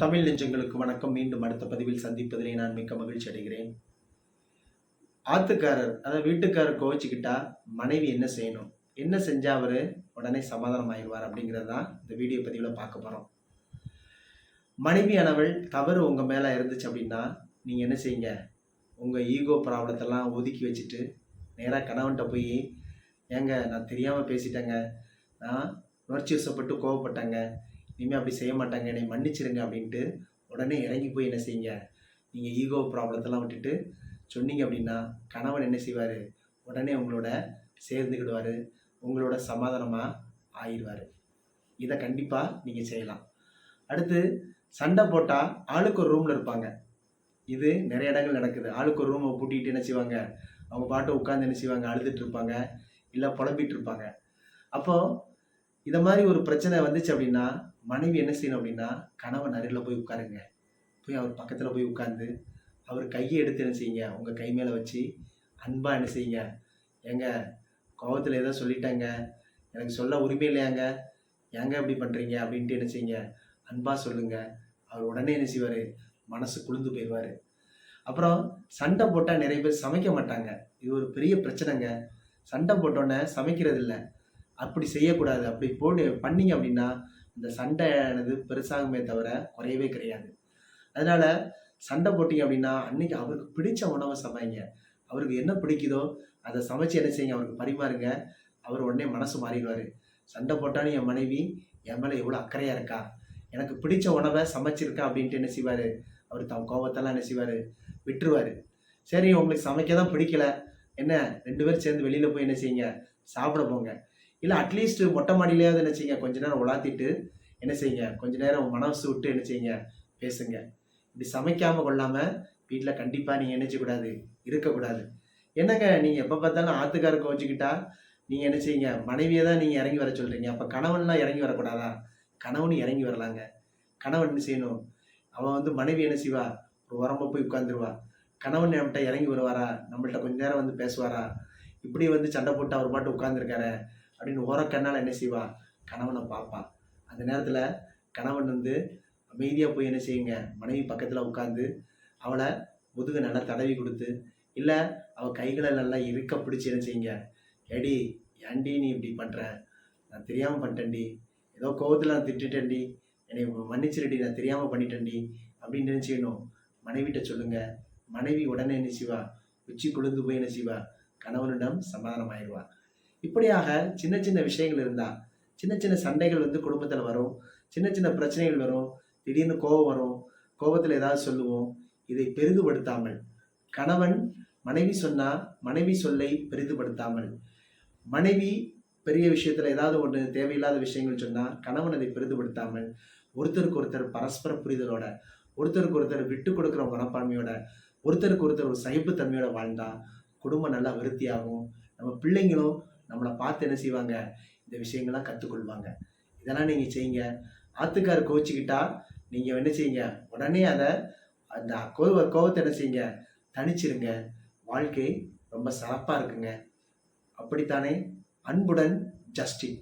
தமிழ் நெஞ்சங்களுக்கு வணக்கம். மீண்டும் அடுத்த பதிவில் சந்திப்பதிலே நான் மிக்க மகிழ்ச்சி அடைகிறேன். ஆத்துக்காரர் அதாவது வீட்டுக்காரர் கோவிச்சுக்கிட்டா மனைவி என்ன செய்யணும்? என்ன செஞ்சா அவர் உடனே சமாதானம் ஆயிடுவார் அப்படிங்கிறது தான் இந்த வீடியோ பதிவில் பார்க்க போகிறோம் மனைவியானவள் தவறு உங்கள் மேலே இருந்துச்சு அப்படின்னா நீங்கள் என்ன செய்யுங்க? உங்கள் ஈகோ ப்ராப்ளத்தெல்லாம் ஒதுக்கி வச்சுட்டு நேராக கணவன்கிட்ட போய் ஏங்க நான் தெரியாமல் பேசிட்டேங்க. நான் உணர்ச்சி வசப்பட்டு கோவப்பட்டேங்க. இனிமேல் அப்படி செய்ய மாட்டாங்க. என்னை மன்னிச்சிருங்க அப்படின்ட்டு உடனே இறங்கி போய் என்ன செய்யுங்க? நீங்கள் ஈகோ ப்ராப்ளத்தெல்லாம் விட்டுட்டு சொன்னீங்க அப்படின்னா கணவன் என்ன செய்வார்? உடனே உங்களோட சேர்ந்துக்கிடுவார். உங்களோட சமாதானமாக ஆயிடுவார். இதை கண்டிப்பாக நீங்கள் செய்யலாம். அடுத்து சண்டை போட்டால் ஆளுக்கு ஒரு ரூமில் இருப்பாங்க. இது நிறைய இடங்கள் நடக்குது. ஆளுக்கு ஒரு ரூமை பூட்டிட்டு என்ன செய்வாங்க? அவங்க பாட்டு உட்காந்து என்ன செய்வாங்க? அழுதுட்டு இருப்பாங்க. இல்லை புலம்பிட்டு இருப்பாங்க. அப்போது இதை மாதிரி ஒரு பிரச்சனை வந்துச்சு அப்படின்னா மனைவி என்ன செய்யணும் அப்படின்னா கணவன் அருகில் போய் உட்காருங்க. போய் அவர் பக்கத்தில் போய் உட்காந்து அவர் கையை எடுத்து என்ன செய்யுங்க? உங்கள் கை மேலே வச்சு அன்பாக என்ன செய்யுங்க? ஏங்க கோபத்தில் ஏதோ சொல்லிட்டாங்க. எனக்கு சொல்ல உரிமை இல்லையாங்க? ஏங்க இப்படி பண்ணுறீங்க அப்படின்ட்டு என்ன செய்யுங்க? அன்பாக சொல்லுங்கள் அவர் உடனே என்ன செய்வார்? மனசு குளிர்ந்து போயிடுவார். அப்புறம் சண்டை போட்டால் நிறைய பேர் சமைக்க மாட்டாங்க. இது ஒரு பெரிய பிரச்சனைங்க. சண்டை போட்டோன்னே சமைக்கிறது இல்லை அப்படி செய்யக்கூடாது. அப்படி போடு பண்ணீங்க அப்படின்னா இந்த சண்டையானது பெருசாகுமே தவிர குறையவே கிடையாது. அதனால சண்டை போட்டிங்க அப்படின்னா அன்னைக்கு அவருக்கு பிடிச்ச உணவை சமைங்க. அவருக்கு என்ன பிடிக்குதோ அதை சமைச்சு என்ன செய்யுங்க? அவருக்கு பரிமாறுங்க. அவர் உடனே மனசு மாறிடுவார். சண்டை போட்டாலும் என் மனைவி என் மேலே எவ்வளோ அக்கறையாக இருக்கா? எனக்கு பிடிச்ச உணவை சமைச்சிருக்கா அப்படின்ட்டு என்ன செய்வார்? அவர் தம் கோபத்தெல்லாம் என்ன செய்வார்? விட்டுருவார். சரி உங்களுக்கு சமைக்க தான் பிடிக்கல. என்ன? ரெண்டு பேரும் சேர்ந்து வெளியில் போய் என்ன செய்யுங்க? சாப்பிட போங்க. இல்லை அட்லீஸ்ட் மொட்டை மாடியிலேயாவது என்ன செய்யுங்க? கொஞ்ச நேரம் உலாத்திட்டு என்ன செய்யுங்க? கொஞ்ச நேரம் மனசு விட்டு என்ன செய்யுங்க? பேசுங்க. இப்படி சமைக்காமல் கொள்ளாமல் வீட்டில் கண்டிப்பாக நீங்கள் என்ன இருக்கக்கூடாது என்னங்க நீங்கள் எப்போ பார்த்தாலும் ஆத்துக்காரருக்கு கோச்சிக்கிட்டா நீங்கள் என்ன செய்யுங்க? மனைவியை தான் நீங்கள் இறங்கி வர சொல்கிறீங்க அப்போ கணவன்லாம் இறங்கி வரக்கூடாதா? கணவனும் இறங்கி வரலாங்க. கணவன் என்ன செய்யணும்? அவன் வந்து மனைவி என்ன செய்வா? ஒரு உரம்ப போய் உட்காந்துருவா கணவன் நம்மகிட்ட இறங்கி வருவாரா? நம்மள்ட்ட கொஞ்ச நேரம் வந்து பேசுவாரா? இப்படி வந்து சண்டை போட்டு அவர் பாட்டு உட்காந்துருக்காரு அப்படின்னு ஓரக்கண்ணால் என்ன செய்வா? கணவனை பார்ப்பா. அந்த நேரத்தில் கணவன் வந்து அமைதியாக போய் என்ன செய்யுங்க? மனைவி பக்கத்தில் உட்காந்து அவளை முதுகு நல்லா தடவி கொடுத்து இல்லை அவள் கைகளை நல்லா இருக்க பிடிச்சி என்ன செய்யுங்க? எடி ஏண்டி நீ இப்படி பண்ணுற நான் தெரியாமல் பண்ணிட்டேன்டி. ஏதோ கோவத்தில் நான் திட்டுட்டேன்டி. என்னை மன்னிச்சிருடி நான் தெரியாமல் பண்ணிட்டேன்டி. அப்படின்னு என்ன செய்யணும்? மனைவிட்ட சொல்லுங்கள் மனைவி உடனே என்ன செய்வா? உச்சி கொழுந்து போய் என்ன செய்வா? கணவனிடம் சமாதானம் ஆயிடுவா இப்படியாக சின்ன சின்ன விஷயங்கள் இருந்தா சின்ன சின்ன சண்டைகள் வந்து குடும்பத்தில் வரும் சின்ன சின்ன பிரச்சனைகள் வரும் திடீர்னு கோபம் வரும் கோபத்தில் ஏதாவது சொல்லுவோம் இதை பெரிதுபடுத்தாமல். கணவன் மனைவி சொன்னால் மனைவி சொல்லை பெரிதுபடுத்தாமல். மனைவி பெரிய விஷயத்தில் ஏதாவது ஒன்று தேவையில்லாத விஷயங்கள் சொன்னால் கணவன் அதை பெரிதுபடுத்தாமல். ஒருத்தருக்கு ஒருத்தர் பரஸ்பர புரிதலோட ஒருத்தருக்கு ஒருத்தர் விட்டு கொடுக்குற மனப்பான்மையோட ஒருத்தருக்கு ஒருத்தர் ஒரு சகிப்புத்தன்மையோட வாழ்ந்தால் குடும்பம் நல்லா விருத்தியாகும். நம்ம பிள்ளைங்களும் நம்மளை பார்த்து என்ன செய்வாங்க? இந்த விஷயங்கள்லாம் கற்றுக்கொள்வாங்க இதெல்லாம் நீங்கள் செய்யுங்க. ஆத்துக்கார் கோச்சிக்கிட்டா நீங்கள் என்ன செய்யுங்க? உடனே அதை அந்த கோவ கோவத்தை என்ன செய்யுங்க? தனிச்சிருங்க வாழ்க்கை ரொம்ப சிறப்பாக இருக்குங்க. அப்படித்தானே? அன்புடன் ஜஸ்டின்.